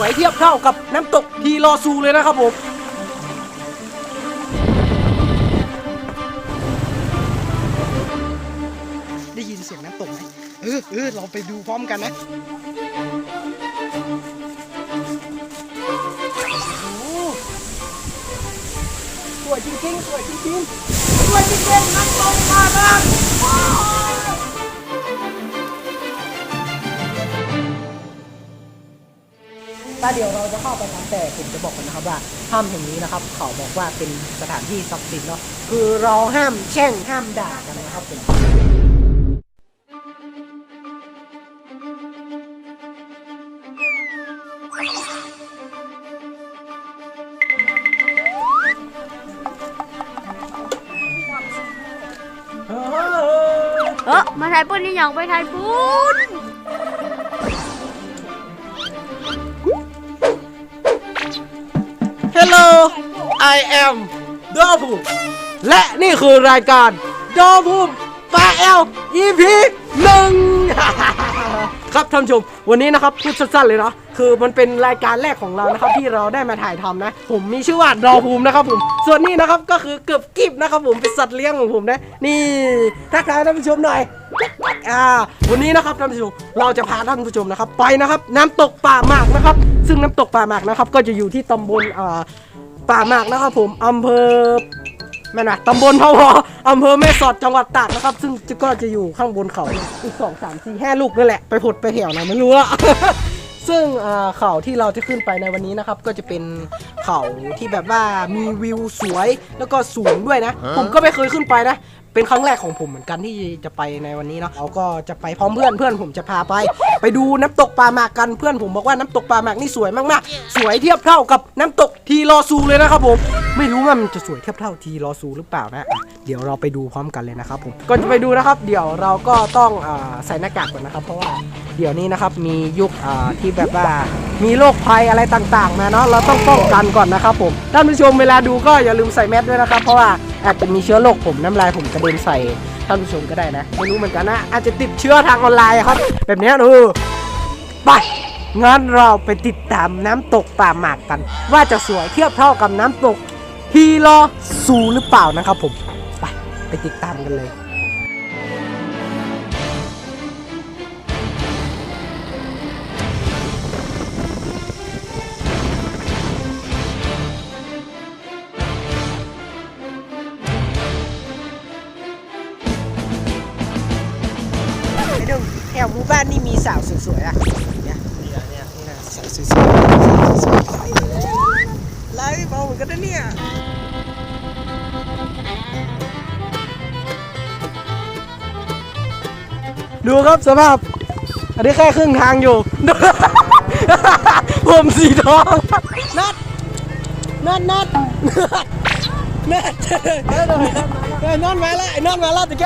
วยเทียบเท่ากับน้ำตกทีรอซูเลยนะครับผมได้ยินเสียงน้ำตกไหมเออเออเราไปดูพร้อมกันนะโอ้โหสวยจริงๆสวยจริงๆสวยจริงๆน้ำตกมาแล้วว้าว ถ้าเดี๋ยวเราจะเข้าไปทำแต่ผมจะบอกกันนะครับว่าถ้ำแห่งนี้นะครับ เขาบอกว่าเป็นสถานที่ศักดิ์สิทธิ์เนาะคือเราห้ามแช่งห้ามด่ากันนะครับผมเออเออมาไทยปุ่นนี่ยังไปไทยปุ่น I am ดอภูมิและนี่คือรายการดอภูมิปาเอล EP หนึ่งครับท่านผู้ชม วันนี้นะครับพูดสั้นๆเลยเนาะคือมันเป็นรายการแรกของเรานะครับที่เราได้มาถ่ายทำนะ ผมมีชื่อว่าดอภูมินะครับผม ส่วนนี้นะครับก็คือเกือบกิบนะครับผมเป็นสัตว์เลี้ยงของผมนะ นี่ทักทายท่านผู้ชมหน่อยอ่าวันนี้นะครับท่านผู้ชมเราจะพาท่านผู้ชมนะครับ ไปนะครับ น้ำตกป่าหมากนะครับ ซึ่งน้ำตกป่าหมากนะครับก็จะอยู่ที่ตำบลอ่า ป่าหมากนะครับผมอำเภอแม่นะตำบลพะวออำเภอแม่สอดจังหวัดตากนะครับ ซึ่งก็จะอยู่ข้างบนเขาอีกสองสามสี่ห้าลูกนั่นแหละไปผดไปแถวนะไม่รู้อะซึ่งอ่าเขาที่เราจะขึ้นไปในวันนี้นะครับ ก็จะเป็นเขาที่แบบว่ามีวิวสวยแล้วก็สูงด้วยนะ ผมก็ไม่เคยขึ้นไปนะ เป็นครั้งแรกของผมเหมือนกันที่จะไปในวันนี้เนาะเราก็จะไปพร้อมเพื่อนเพื่อนผมจะพาไป ไปดูน้ำตกปลาหมากกันเพื่อนผมบอกว่าน้ำตกปลาหมากนี่สวยมากๆ สวยเทียบเท่ากับน้ำตกทีรอซูเลยนะครับผมไม่รู้ว่ามันจะสวยเทียบเท่าทีรอซูหรือเปล่านะเดี๋ยวเราไปดูพร้อมกันเลยนะครับผมก่อนจะไปดูนะครับ เดี๋ยวเราก็ต้องอใส่หน้ากากก่อนนะครับ เพราะว่าเดี๋ยวนี้นะครับมียุคที่แบบว่ามีโรคภัยอะไรต่างๆมาเนาะเราต้องป้องกันก่อนนะครับผมท่านผู้ชมเวลาดูก็อย่าลืมใส่แมสด้วยนะครับเพราะว่า อาจจะมีเชื้อโรคผมน้ำลายผมกระเด็นใส่ท่านผู้ชมก็ได้นะไม่รู้เหมือนกันนะอาจจะติดเชื้อทางออนไลน์ครับ แบบนี้ยเออไปงั้นเราไปติดตามน้ำตกป่าหมากกัน ว่าจะสวยเทียบเท่ากับน้ำตกฮีโรซูหรือเปล่านะครับผมไปไปติดตามกันเลย ดึงแถวหมู่บ้านนี่มีสาวสวยๆอะเนี่ยนี่นะเนี่ยนี่นะสาวสวยๆสาวสวยๆไล่เบาเหมือนกันนะเนี่ยดูครับสภาพ อันนี้แค่ครึ่งทางอยู่ดูผมสีทอง นัด นัดนัดนัดเออนอนมาแล้วไอ้นอนมาแล้วตะแก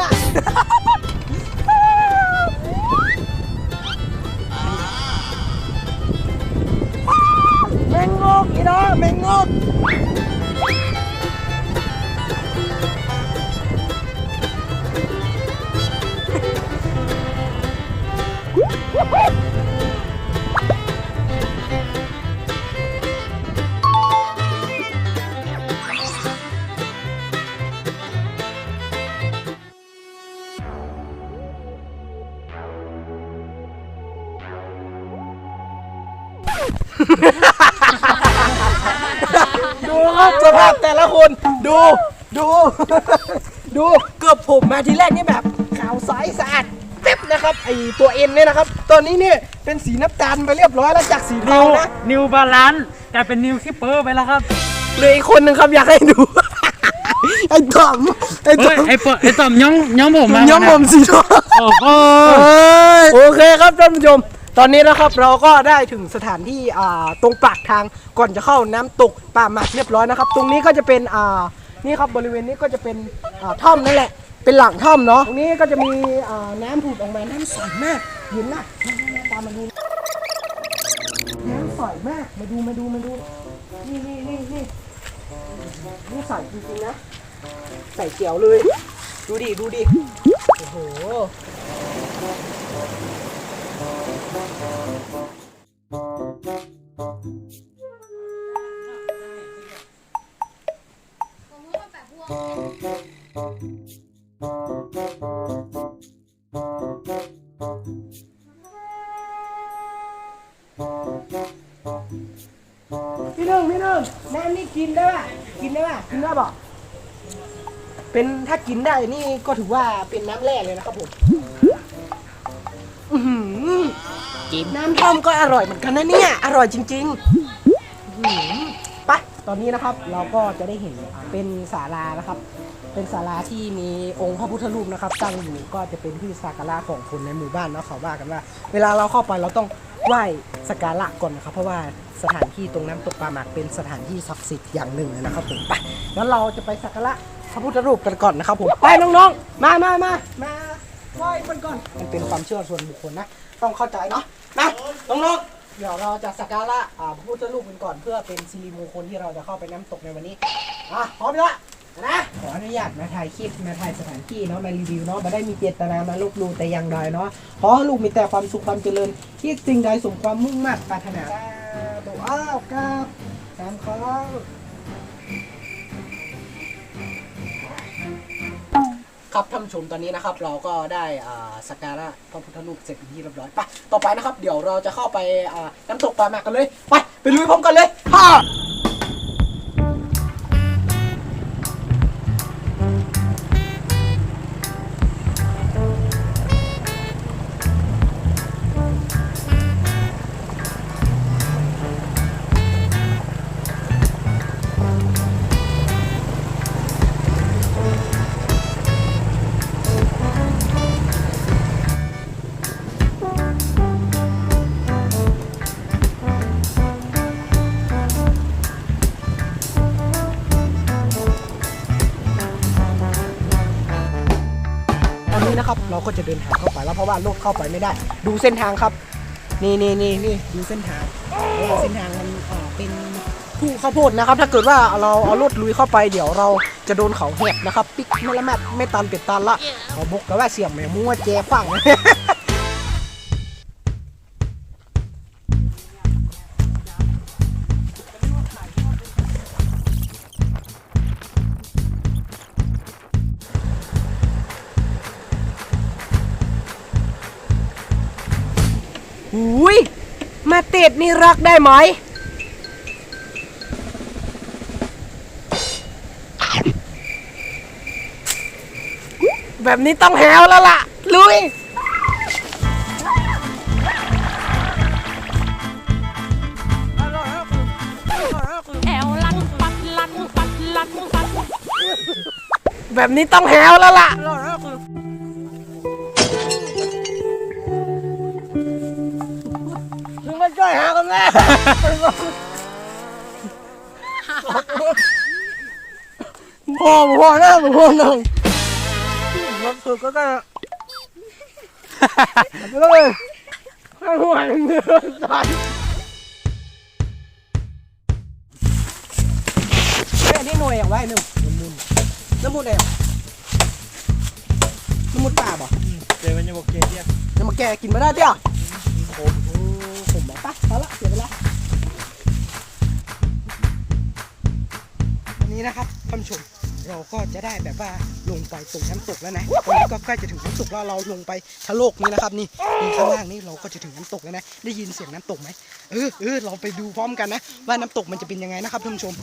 มมาทีแรกนี่แบบขาวใสสะอาดเป๊บนะครับไอตัวเอ็นเนี่ยนะครับ ตอนนี้เนี่ยเป็นสีน้ำตาลไปเรียบร้อยแล้วจากสีนิเทาวนะ นิวบาลานซ์กลายเป็นนิวคิปเปอร์ไปแล้วครับเหลืออีกคนหนึ่งครับอยากให้ดู ไอ้ตอมไอ้ตเฮ้อยมไอ้เปิดไอ้ต่อมย่องย่องผมมาย้อมผมสีทอง โอ้โห โอเคครับท่านผู้ชม ตอนนี้นะครับเราก็ได้ถึงสถานที่อ่าตรงปากทางก่อนจะเข้าน้ำตกป่าหมากเรียบร้อยนะครับ ตรงนี้ก็จะเป็นอ่านี่ครับบริเวณนี้ก็จะเป็นอ่าถ้ำนั่นแหละ เป็นหลังถ้ำเนาะ ตรงนี้ก็จะมีอ่าน้ำผุดออกมา น้ำใสมากเห็นนะตามมาดู น้ำใสมาก มาดูมาดูมาดู นี่นี่นี่นี่นี่ใสจริงๆนะ ใสเจียวเลย ดูดิ ดูดิ โอ้โห เป็นถ้ากินได้นี่ก็ถือว่าเป็นน้ำแร่เลยนะครับผมอื้อหือจิบน้ำท่อมก็อร่อยเหมือนกันนะเนี่ย อร่อยจริงๆอื้อหือไปตอนนี้นะครับเราก็จะได้เห็นเป็นศาลานะครับ เป็นศาลาที่มีองค์พระพุทธรูปนะครับ ตั้งอยู่ก็จะเป็นที่สักการะของคนในหมู่บ้านเนาะเขาว่ากันว่า เวลาเราเข้าไปเราต้องไหว้สักการะก่อนนะครับ เพราะว่าสถานที่ตรงน้ำตกปลาหมากเป็นสถานที่ศักดิ์สิทธิ์อย่างหนึ่งเลยนะครับผมไปงั้นเราจะไปสักการะ พระพุทธรูปกันก่อนนะครับผมไปน้องๆ มามามามาไหว้มันก่อนมันเป็นความเชื่อส่วนบุคคลนะ ต้องเข้าใจเนาะนะน้องๆ เดี๋ยวเราจะสักการะอ่าพระพุทธรูปกันก่อนเพื่อเป็นสิริมงคลที่เราจะเข้าไปน้ำตกในวันนี้อะพร้อมแล้วนะขออนุญาตมาถ่ายคลิปมาถ่ายสถานที่เนาะมารีวิวเนาะมาได้มีเจตนามาลบหลู่แต่อย่างใดเนาะขอให้ลูกมีแต่ความสุขความเจริญที่สิ่งใดสมความมุ่งมั่นปรารถนาตัวอ้าวครับสามครั้ ครับท่านชมตอนนี้นะครับเราก็ได้อ่าสักการะพระพุทธรูปเสร็จเป็นที่เรียบร้อยไปต่อไปนะครับ เดี๋ยวเราจะเข้าไปอ่าน้ำตกปลาหมากกันเลย ไปไปลุยพร้อมกันเลยฮ่า ก็จะเดินทางเข้าไปแล้วเพราะว่ารถเข้าไปไม่ได้ ดูเส้นทางครับ นี่นี่นี่นี่ดูเส้นทางเส้นทางมันเป็นผู้ข้าวโพดนะครับ ถ้าเกิดว่าเราเอารถลุยเข้าไปเดี๋ยวเราจะโดนเขาแหกนะครับ ปิกไม่ละแมดไม่ตันเป็ดตันละเขาบกแล้ว่าเสียงแม่มัวแจฟัง ดนี่รักได้ไหม แบบนี้ต้องแหวแล้วล่ะ ลุยแอวลันปัดลันปัดลันปัดแบบนี้ต้องแหวแล้วล่ะ ช่วยหากันแม่พ่อพ่อหน้าพ่อหนึ่งรถสุดก็ได้ไปเลยให้หัวเนื้อตายเฮ้ยอันนี่หน่วยอย่างไรหนึ่งน้ำมูลน้ำมูลอะไรอะน้ำมูลป่าบ่เจอมันยังบอกเกย์เนี่ยน้ำมาแกกินไม่ได้เจ้าผมผมบอกปะเอาละ นี้นะครับท่านผู้ชมเราก็จะได้แบบว่าลงไปตรงน้ำตกแล้วนะตอนนี้ก็ใกล้จะถึงน้ำตกแล้วเราลงไปทะโลกนี้นะครับ นี่นี่ข้างล่างนี่เราก็จะถึงน้ำตกแล้วนะ ได้ยินเสียงน้ำตกไหมเออเออเราไปดูพร้อมกันนะ ว่าน้ำตกมันจะเป็นยังไงนะครับท่านผู้ชม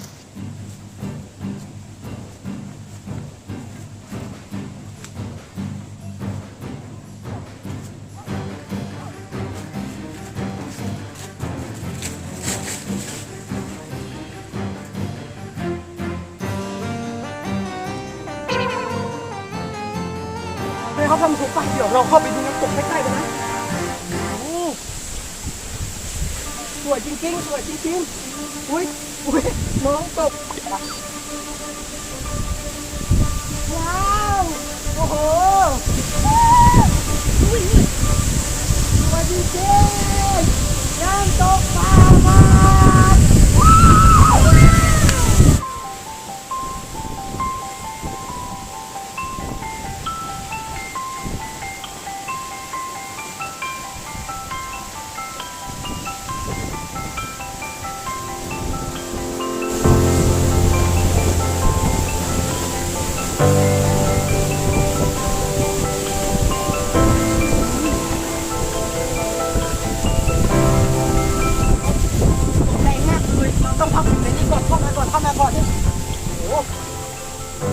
ทำทำถูกปะเดี๋ยวเราเข้าไปดูน้ำตกใกล้ๆกันนะสวยจริงๆสวยจริงๆอุ้ยอุ้ยน้องตกว้าวโอ้โหอุ้ยสวยจริง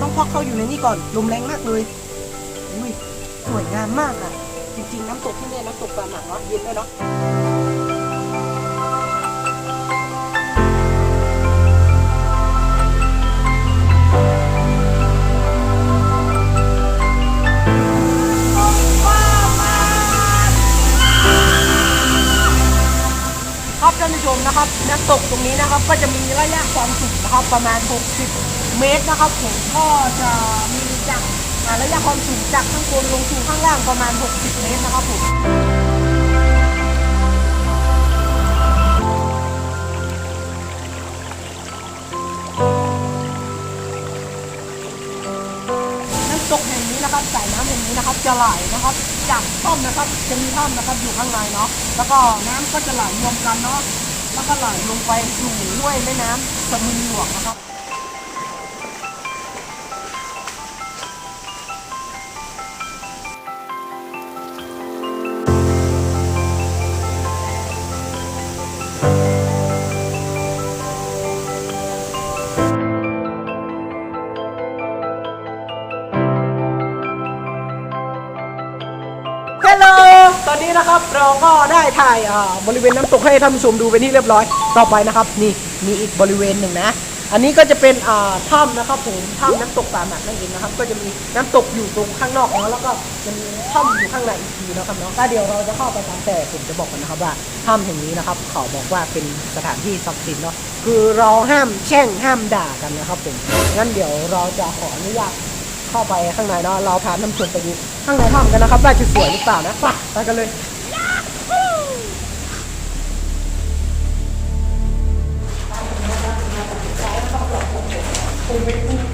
ต้องพอกเข้าอยู่ในนี่ก่อนลมแรงมากเลยอุ้ยสวยงามมากอะ จริง ๆ น้ำตกที่นี่น้ำตกปลาหนักเนาะเย็นด้วยเนาะครับท่านผู้ชมนะครับน้ำตกตรงนี้นะครับ ก็จะมีระยะความสูงนะครับประมาณ 60 เมตรนะครับผมก็จะมีจาการะยะความสูงจากข้างบนลงสู่ข้างล่างประมาณ 60 เมตรนะครับผมน้ำตกแห่งนี้นะครับสายน้ำแห่งนี้นะครับ จะไหลนะครับ จากถ้ำนะครับจะมีถ้ำนะครับอยู่ข้างในเนาะแล้วก็น้ำก็จะไหลรวมกันเนาะแล้วก็ไหลลงไปสู่ห้วยแม่น้ำสมุนหลวงนะครับ ตอนนี้นะครับเราก็ได้ถ่ายบริเวณน้ำตกให้ท่านผู้ชมดูเป็นที่เรียบร้อยต่อไปนะครับ นี่มีอีกบริเวณหนึ่งนะ อันนี้ก็จะเป็นถ้ำนะครับผมถ้ำน้ำตกสามหนักนั่นเองนะครับ ก็จะมีน้ำตกอยู่ตรงข้างนอกเนาะแล้วก็จะมีถ้ำอยู่ข้างในอีกทีนะครับเนาะถ้าเดี๋ยวเราจะเข้าไปตามแต่ผมจะบอกกันนะครับว่าถ้ำแห่งนี้นะครับ เขาบอกว่าเป็นสถานที่ศักดิ์สิทธิ์เนาะคือเราห้ามแช่งห้ามด่ากันนะครับผมงั้นเดี๋ยวเราจะขออนุญาตเข้าไปข้างในเนาะเราพาน้ชมไปดู ข้างในถ้ำกันนะครับว่าจะสวยหรือเปล่านะไปไปกันเลย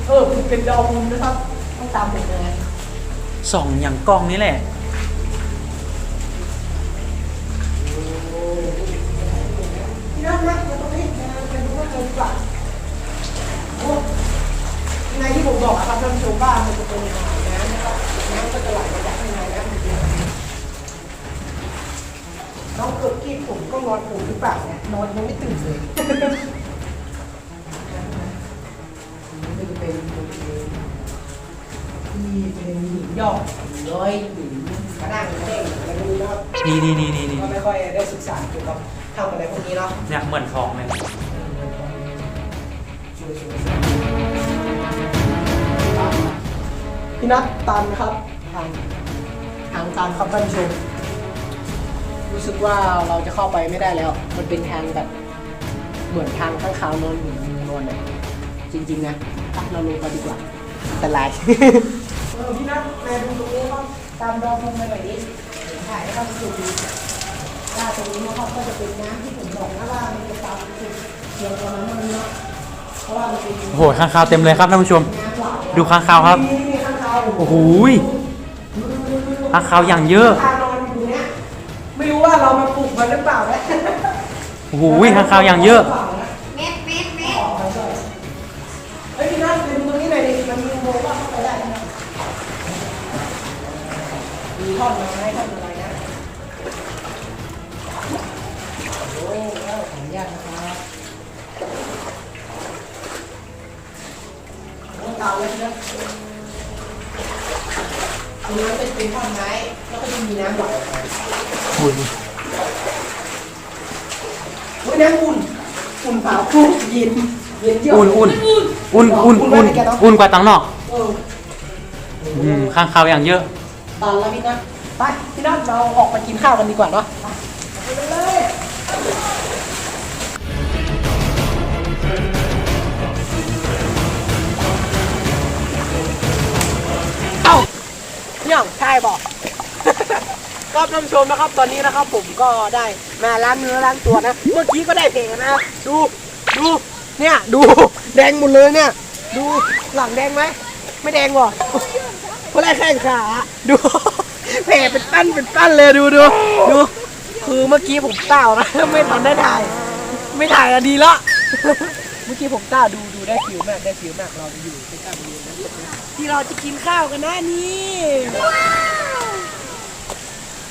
เออเป็นดาวมุมนะครับต้องตามผมเลยส่องอย่างกล้องนี่แหละพี่นัทนะมาตรงนี้มาไปดูว่าเจอดีกว่าโอ้ในที่ผมบอกอะครับท่านผู้ชมว่ามันจะเป็นน้ำนะครับ น้ำก็จะไหลมาจากข้างในน้ำจริงๆน้องเกิดกี้ผมก็นอนผมหรือเปล่าเนี่ยนอนยังไม่ตื่นเลยนี่เป็นบริเวณที่เป็นหินยอกหินย้อยหินกระด้างกระเด้งอะไรพวกนี้นะครับนี่นี่นี่นี่นี่ก็ไม่ค่อยได้ศึกษาเกี่ยวกับทำอะไรพวกนี้เนาะเนี่ยเหมือนทองเลย พี่นัทตันครับทางทางตันครับท่านผู้ชมรู้สึกว่าเราจะเข้าไปไม่ได้แล้ว มันเป็นทางแบบเหมือนทางข้างขาวนอนอยู่นอนเนี่ยจริงๆนะอะเราลงไปดีกว่าอันตราย เออพี่นัทมาดูตรงนี้ครับตามดอพงไปหน่อยดิเดี๋ยวถ่ายให้ท่านผู้ชมดูว่าตรงนี้นะครับก็จะเป็นน้ำที่ผมบอกนะว่ามันจะตามจุดเดียวประมาณนั้นเนาะเพราะว่ามันเป็นโอ้โหข้างคาวเต็มเลยครับท่านผู้ชม น้ำหวานดูข้างคาวครับ นี่นี่ข้างคาว โอ้โหยข้างคาวอย่างเยอะทางนอนอยู่เนี้ยไม่รู้ว่าเรามาปลูกมันหรือเปล่านะโอ้โหยข้างคาวอย่างเยอะเม็ดเม็ดเม็ดเฮ้ยพี่นัทไปดูตรงนี้หน่อยดิมันมีอุโมงค์ว่าเข้าไปได้ไหมมีท่อนไม้ท่อนอะไรนะโอ้แล้วขออนุญาตนะครับโอ้ตามเลยนะต รงนั้นเป็นเป็นท่อนไม้แล้วก็จะมีน้ำไหลออกมาโอ้ยเฮ้ยน้ำอุ่นอุ่นเปล่าอุ่นเย็นเย็นเยอะอุ่นอุ่นอุ่นอุ่นอุ่นอุ่นกว่าตังนอกเอออืมข้างคาวอย่างเยอะตอนแล้วพี่นัทไปพี่นัทเราออกไปกินข้าวกันดีกว่าเนาะ บอก ก็ท่านผู้ชมนะครับ ตอนนี้นะครับผมก็ได้มาล้างเนื้อล้างตัวนะ เมื่อกี้ก็ได้เพลงนะ ดูดูเนี่ยดูแดงหมดเลยเนี่ย ดูหลังแดงไหมไม่แดงหรอเพราะอะไรแข้งขาดูแผลเป็นปั้นเป็นปั้นเลยดูดูดูคือเมื่อกี้ผมเต้านะไม่ทันได้ถ่าย ไม่ถ่ายอะดีละเมื่อกี้ผมต้าดูดูได้ฟิวมากได้ฟิวมากเราอยู่ใกล้ๆบริเวณนั้ ที่เราจะกินข้าวกันนะนี่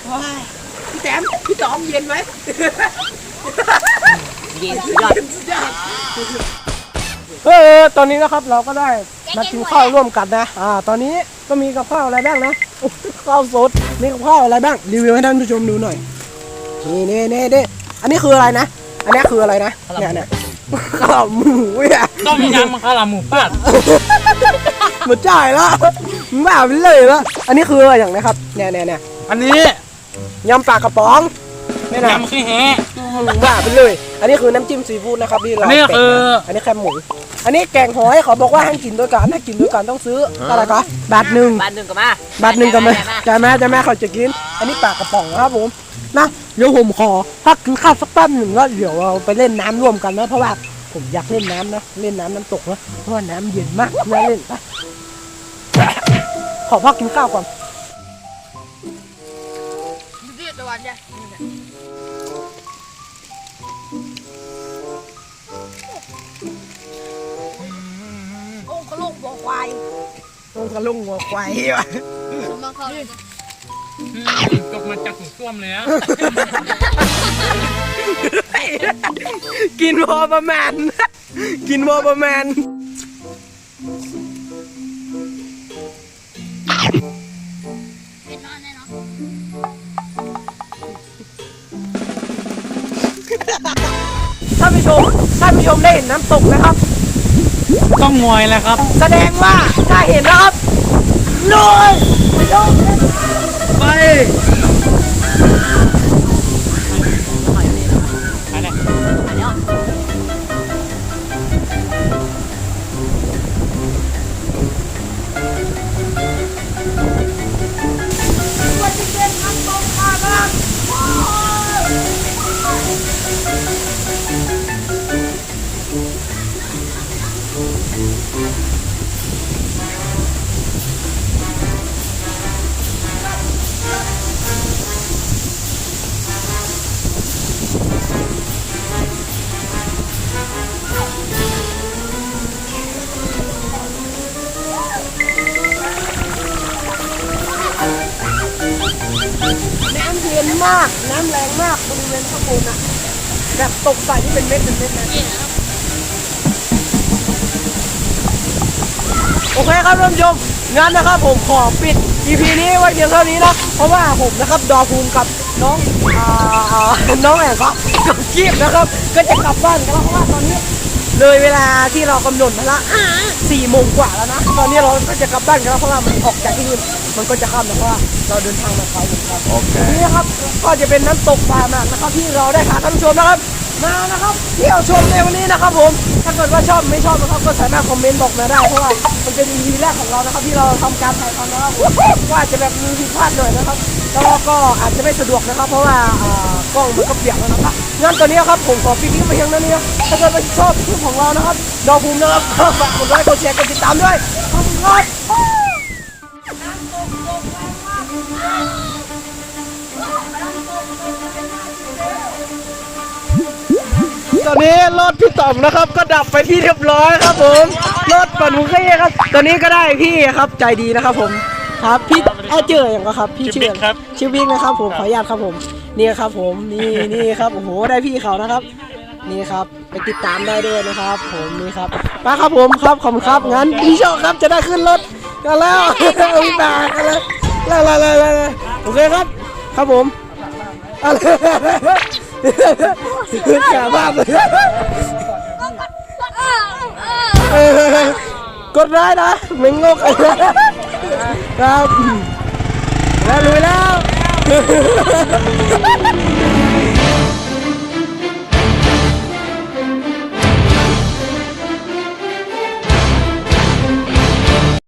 ว้ายพี่แต้มพี่จอมเย็นไหมเย็นสุดยอดสุดยอดเออตอนนี้นะครับเราก็ได้มากินข้าวร่วมกันนะ อ่า ตอนนี้ก็มีกับข้าวอะไรบ้างนะข้าวสดมีกับข้าวอะไรบ้างรีวิวให้ท่านผู้ชมดูหน่อยนี่นี่นี่นี่อันนี้คืออะไรนะ อันนี้คืออะไรนะเนี่ยเนี่ยข้าวหมูเนี่ยต้มยำข้าวหลาม หมูปัดมันจ่ายแล้วบ้าไปเลยละอันนี้คืออะไรอย่างนะครับเนี่ยเนี่ยเนี่ยอันนี้ยำปลากระป๋องเนี่ยนะยำขี้แห้บ้าไปเลย อันนี้คือน้ำจิ้มซีฟู้ดนะครับที่เราอันนี้แกะคือมาอันนี้แคบหมู อันนี้แกงหอยเขาบอกว่าให้กินด้วยกันให้กินด้วยกันต้องซื้ออะไรก็บาทหนึ่งบาทหนึ่งก็มาบาทหนึ่งก็ไม่จะแม่จะแม่เขาจะกิน อันนี้ปลากระป๋องนะครับผมนะเดี๋ยวผมขอพักกินข้าวสักแป๊บหนึ่งแล้วเดี๋ยวเราไปเล่นน้ำร่วมกันนะเพราะว่าผมอยากเล่นน้ำนะเล่นน้ำน้ำตกนะเพราะว่าน้ำเย็นมากน่าเล่นไปข อพักกินข้าวก่อนองค์กระลุกบอกควายลงกระลุงหัวควายว่ะมาเข้าเลยจบมาจากถุงส้วมเลยอะกินพอประมาณ กินพอประมาณ เป็นนอนแน่นอนท่านผู้ชมท่านผู้ชมได้เห็นน้ำตกนะครับ ต้องงวยแล้วครับ แสดงว่าถ้าเห็นนะครับลุยไปอันนี้ เป็นเม็ดเป็นเม็ดนะโอเคครับท่านผู้ชมงั้นนะครับผมขอปิด EP นี้ไว้เพียงเท่านี้นะเพราะว่าผมนะครับดอภูมิกับน้องอ่าน้องแอนครับกับกีบนะครับ ก็จะกลับบ้านกันแล้วเพราะว่าตอนนี้ เลยเวลาที่เรากำหนดมาละสี่โมงกว่าแล้วนะ ตอนนี้เราก็จะกลับบ้านกันแล้วเพราะว่ามันออกจากที่นี่มันก็จะค่ำแล้วเพราะว่าเราเดินทางมาไกลอยู่ครับโอเคนี่นะครับก็จะเป็นน้ำตกปลาหมากนะครับที่เราได้พาท่านผู้ชมนะครับ มานะครับเที่ยวชมในวันนี้นะครับผมถ้าเกิดว่าชอบไม่ชอบนะครับก็สามารถคอมเมนต์บอกมาได้เพราะว่ามันเป็น EP แรกของเรานะครับ ที่เราทำการถ่ายทำนะครับว่าจะแบบมีผิดพลาดหน่อยนะครับแล้วก็อาจจะไม่สะดวกนะครับ เพราะว่าอ่ากล้องมันก็เปียกแล้วนะครับงั้นตอนนี้ครับผมขอปิดคลิปไปเพียงเท่านี้ถ้าเกิดว่าชอบคลิปของเรานะครับดาวภูมินะครับฝากกดไลค์กดแชร์กดติดตามด้วยขอบคุณครับ ตอนนี้รถพี่ต่อมนะครับ ก็ดับไปที่เรียบร้อยครับผมรถปั่นมุกเข่ครับ ตอนนี้ก็ได้พี่ครับใจดีนะครับผมครับพี่ไอ้เจออย่างก็ครับพี่ชื่ออะไรชื่อบิ๊กนะครับผมขออนุญาตครับผมนี่ครับผมนี่นี่ครับโอ้โหได้พี่เขานะครับ นี่ครับไปติดตามได้ด้วยนะครับ ผมนี่ครับมาครับผมครับขอบคุณครับงั้นพี่โชคครับจะได้ขึ้นรถกันแล้วอุ้ยตายกันแล้วแล้วแล้วแล้วแล้วโอเคครับ ครับผมอะไร กาบ้าเลยกดได้นะไม่งกครับแล้วลุยแล้ว